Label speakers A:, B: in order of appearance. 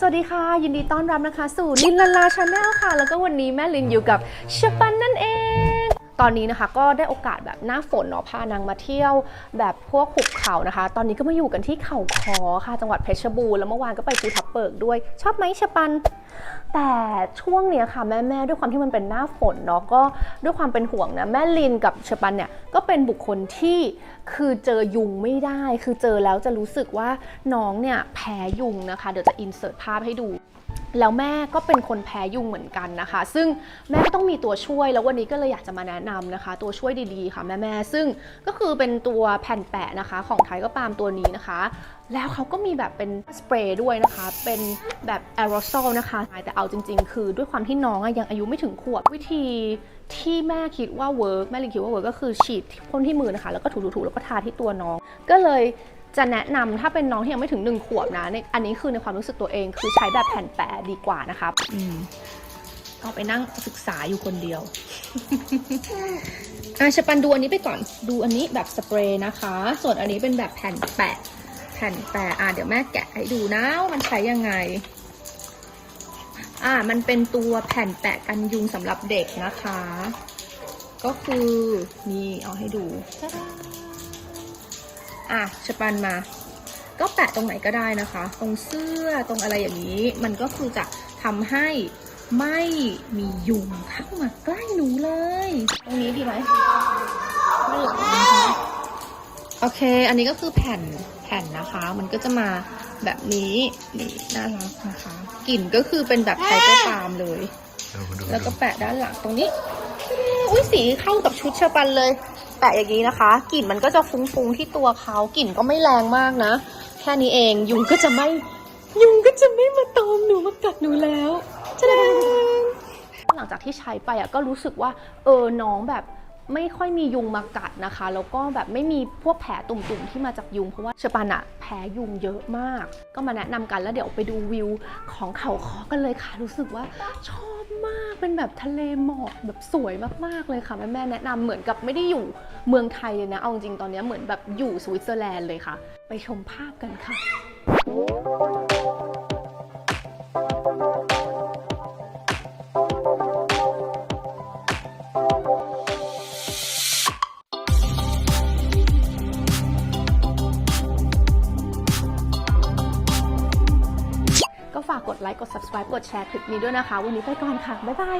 A: สวัสดีค่ะ ยินดีต้อนรับนะคะ สู่ลินลาลาชาแนลค่ะ แล้วก็วันนี้แม่ลินอยู่กับชปันนั่นเอง ตอนนี้นะคะก็ได้โอกาสแบบหน้าฝนเนาะพานางมาเที่ยวแบบพวกหุบเขานะคะ ตอนนี้ก็มาอยู่กันที่เขาคอค่ะ จังหวัดเพชรบูรณ์แล้วเมื่อวานก็ไปภูทับเบิกด้วย ชอบไหมชปัน แต่ช่วงเนี้ยค่ะแม่แม่ด้วยความที่มันเป็นหน้าฝนเนาะก็ด้วยความเป็นห่วงนะแม่ลินกับเชปันเนี่ยก็เป็นบุคคลที่คือเจอยุงไม่ได้ คือเจอแล้วจะรู้สึกว่าน้องเนี่ยแพ้ยุงนะคะ เดี๋ยวจะอินเสิร์ตภาพให้ดู แล้วแม่ก็เป็นคนแพ้ยุงเหมือนกันนะคะ ซึ่งแม่ก็ต้องมีตัวช่วยแล้ววันนี้ก็เลยอยากจะมาแนะนำนะคะ ตัวช่วยดีๆค่ะแม่ๆซึ่งก็คือเป็นตัวแผ่นแปะนะคะ ของไทยก็ปาล์มตัวนี้นะคะ แล้วเขาก็มีแบบเป็นสเปรย์ด้วยนะคะ เป็นแบบแอโรโซลนะคะ แต่เอาจริง ๆ คือด้วยความที่น้องอยังอายุไม่ถึงขวบวิธีที่แม่คิดว่าเวิร์กแม่ลินคิดว่าเวิร์กก็คือฉีดพ่นที่มือนะคะ แล้วก็ถูๆๆแล้วก็ทาที่ตัวน้อง ก็เลย จะแนะนำถ้าเป็นน้องที่ยังไม่ถึงหนึ่งขวบนะในอันนี้คือในความรู้สึกตัวเองคือใช้แบบแผ่นแปะดีกว่านะคะอืมเอาไปนั่งศึกษาอยู่คนเดียวอะชปันดูอันนี้ไปก่อนดูอันนี้แบบสเปรย์นะคะ ส่วนอันนี้เป็นแบบแผ่นแปะ แผ่นแปะอะเดี๋ยวแม่แกะให้ดูนะว่ามันใช้ยังไง อะมันเป็นตัวแผ่นแปะกันยุงสำหรับเด็กนะคะ ก็คือนี่เอาให้ดูตะดา อะชปันมา ก็แปะตรงไหนก็ได้นะคะ ตรงเสื้อตรงอะไรอย่างนี้ มันก็คือจะทำให้ไม่มียุงเข้ามาใกล้หนูเลย ตรงนี้ดีไหมไม่หรอกนะคะโอเค อันนี้ก็คือแผ่นแผ่นนะคะ มันก็จะมาแบบนี้นี่น่ารักนะคะ กลิ่นก็คือเป็นแบบไทเกอร์ปาล์มเลย
B: ดูดู
A: แล้วก็แปะด้านหลังตรงนี้ อุ้ยสีเข้ากับชุดเชอปันเลย แปะอย่างนี้นะคะกลิ่นมันก็จะฟุ้งๆที่ตัวเขากลิ่นก็ไม่แรงมากนะ แค่นี้เองยุงก็จะไม่ ยุงก็จะไม่มาตอมหนูมากัดหนูแล้วจะได้หลังจากที่ใช้ไปอะก็รู้สึกว่าเออน้องแบบ ไม่ค่อยมียุงมากัดนะคะ แล้วก็แบบไม่มีพวกแผลตุ่มๆที่มาจากยุง เพราะว่าเชอปันอะแพ้ยุงเยอะมาก ก็มาแนะนำกันแล้วเดี๋ยวไปดูวิวของเขาคอกันเลยค่ะ รู้สึกว่าชอบมากเป็นแบบทะเลหมอกแบบสวยมากๆเลยค่ะแม่แม่แนะนำเหมือนกับไม่ได้อยู่เมืองไทยเลยนะ เอาจริงตอนนี้เหมือนแบบอยู่สวิตเซอร์แลนด์เลยค่ะ ไปชมภาพกันค่ะ ฝากกดไลค์กด subscribe กดแชร์คลิปนี้ด้วยนะคะ วันนี้ไปก่อนค่ะ บ๊ายบาย